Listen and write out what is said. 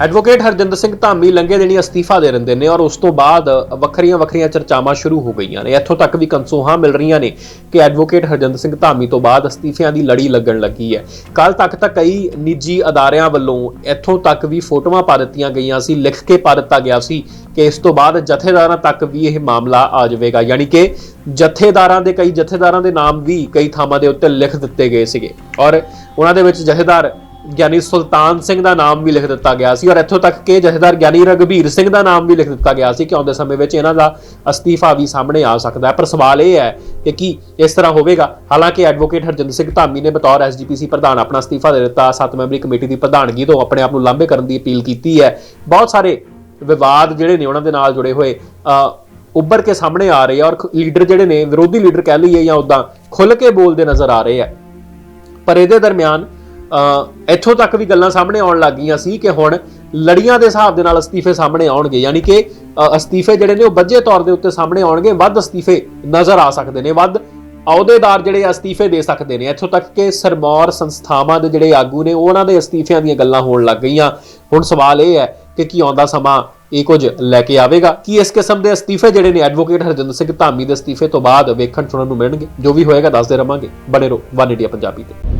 Advocate Harjinder Singh Dhami ਲੰਗੇ ਦੇਣੀ ਅਸਤੀਫਾ ਦੇ ਰਹਿੰਦੇ ਨੇ ਔਰ ਉਸ ਤੋਂ ਬਾਅਦ ਵੱਖਰੀਆਂ ਵੱਖਰੀਆਂ ਚਰਚਾਵਾਂ ਸ਼ੁਰੂ ਹੋ ਗਈਆਂ ਨੇ। ਇੱਥੋਂ ਤੱਕ ਵੀ ਕੰਸੋਹਾਂ ਮਿਲ ਰਹੀਆਂ ਨੇ ਕਿ ਐਡਵੋਕੇਟ ਹਰਜਿੰਦਰ ਸਿੰਘ ਧਾਮੀ ਤੋਂ ਬਾਅਦ ਅਸਤੀਫਿਆਂ ਦੀ ਲੜੀ ਲੱਗਣ ਲੱਗੀ ਹੈ। ਕੱਲ ਤੱਕ ਤਾਂ ਕਈ ਨਿੱਜੀ ਅਦਾਰਿਆਂ ਵੱਲੋਂ ਇੱਥੋਂ ਤੱਕ ਵੀ ਫੋਟੋਆਂ ਪਾ ਦਿੱਤੀਆਂ ਗਈਆਂ ਸੀ, ਲਿਖ ਕੇ ਪਾ ਦਿੱਤਾ ਗਿਆ ਸੀ ਕਿ ਇਸ ਤੋਂ ਬਾਅਦ ਜਥੇਦਾਰਾਂ ਤੱਕ ਵੀ ਇਹ ਮਾਮਲਾ ਆ ਜਾਵੇਗਾ। ਯਾਨੀ ਕਿ ਜਥੇਦਾਰਾਂ ਦੇ ਕਈ ਜਥੇਦਾਰਾਂ ਦੇ ਨਾਮ ਵੀ ਕਈ ਥਾਵਾਂ ਦੇ ਉੱਤੇ ਲਿਖ ਦਿੱਤੇ ਗਏ ਸੀਗੇ। ਔਰ ਉਹਨਾਂ ਦੇ ਵਿੱਚ ਜਥੇਦਾਰ ਗਿਆਨੀ ਸੁਲਤਾਨ ਸਿੰਘ ਦਾ ਨਾਮ ਵੀ ਲਿਖ ਦਿੱਤਾ ਗਿਆ ਸੀ ਔਰ ਇੱਥੋਂ ਤੱਕ ਕਿ ਜਥੇਦਾਰ ਗਿਆਨੀ ਰਗਵੀਰ ਸਿੰਘ ਦਾ ਨਾਮ ਵੀ ਲਿਖ ਦਿੱਤਾ ਗਿਆ ਸੀ ਕਿ ਆਉਂਦੇ ਸਮੇਂ ਵਿੱਚ ਇਹਨਾਂ ਦਾ ਅਸਤੀਫਾ ਵੀ ਸਾਹਮਣੇ ਆ ਸਕਦਾ ਹੈ। ਪਰ ਸਵਾਲ ਇਹ ਹੈ ਕਿ ਕੀ ਇਸ ਤਰ੍ਹਾਂ ਹੋਵੇਗਾ? ਹਾਲਾਂਕਿ ਐਡਵੋਕੇਟ ਹਰਜਿੰਦਰ ਸਿੰਘ ਧਾਮੀ ਨੇ ਬਤੌਰ ਐਸਜੀਪੀਸੀ ਪ੍ਰਧਾਨ ਆਪਣਾ ਅਸਤੀਫਾ ਦੇ ਦਿੱਤਾ ਸੱਤ ਮੈਂਬਰੀ ਕਮੇਟੀ ਦੀ ਪ੍ਰਧਾਨਗੀ ਤੋਂ ਆਪਣੇ ਆਪ ਨੂੰ ਲਾਂਭੇ ਕਰਨ ਦੀ ਅਪੀਲ ਕੀਤੀ ਹੈ। ਬਹੁਤ ਸਾਰੇ ਵਿਵਾਦ ਜਿਹੜੇ ਨੇ ਉਹਨਾਂ ਦੇ ਨਾਲ ਜੁੜੇ ਹੋਏ ਅ, ਉੱਭਰ ਕੇ ਸਾਹਮਣੇ ਆ ਰਹੇ ਆ ਔਰ ਲੀਡਰ ਜਿਹੜੇ ਨੇ ਵਿਰੋਧੀ ਲੀਡਰ ਕਹਿ ਲਈਏ ਜਾਂ ਉਦਾਂ ਖੁੱਲ ਕੇ ਬੋਲਦੇ ਨਜ਼ਰ ਆ ਰਹੇ ਆ। ਪਰ ਇਹਦੇ ਦਰਮਿਆਨ ਇੱਥੋਂ ਤੱਕ ਵੀ ਗੱਲਾਂ ਸਾਹਮਣੇ ਆਉਣ ਲੱਗ ਗਈਆਂ ਸੀ ਕਿ ਹੁਣ ਲੜੀਆਂ ਦੇ ਹਿਸਾਬ ਦੇ ਨਾਲ ਅਸਤੀਫੇ ਸਾਹਮਣੇ ਆਉਣਗੇ, ਯਾਨੀ ਕਿ ਅਸਤੀਫੇ ਜਿਹੜੇ ਨੇ ਉਹ ਵੱਜੇ ਤੌਰ ਦੇ ਉੱਤੇ ਸਾਹਮਣੇ ਆਉਣਗੇ, ਵੱਧ ਅਸਤੀਫੇ ਨਜ਼ਰ ਆ ਸਕਦੇ ਨੇ, ਵੱਧ ਅਹੁਦੇਦਾਰ ਜਿਹੜੇ ਅਸਤੀਫੇ ਦੇ ਸਕਦੇ ਨੇ। ਇੱਥੋਂ ਤੱਕ ਕਿ ਸਰਮੌਰ ਸੰਸਥਾਵਾਂ ਦੇ ਜਿਹੜੇ ਆਗੂ ਨੇ, ਉਹਨਾਂ ਦੇ ਅਸਤੀਫਿਆਂ ਦੀਆਂ ਗੱਲਾਂ ਹੋਣ ਲੱਗ ਗਈਆਂ। ਹੁਣ ਸਵਾਲ ਇਹ ਹੈ ਕਿ ਕੀ ਆਉਂਦਾ ਸਮਾਂ ਇਹ ਕੁਝ ਲੈ ਕੇ ਆਵੇਗਾ? ਕੀ ਇਸ ਕਿਸਮ ਦੇ ਅਸਤੀਫੇ ਜਿਹੜੇ ਨੇ, ਐਡਵੋਕੇਟ ਹਰਜਿੰਦਰ ਸਿੰਘ ਧਾਮੀ ਦੇ ਅਸਤੀਫੇ ਤੋਂ ਬਾਅਦ ਵੇਖਣ ਸੁਣਨ ਨੂੰ ਮਿਲਣਗੇ? ਜੋ ਵੀ ਹੋਏਗਾ, ਦੱਸਦੇ ਰਵਾਂਗੇ। ਬਣੇ ਰਹੋ, ਵਨ ਇੰਡੀਆ ਪੰਜਾਬੀ ਤੇ।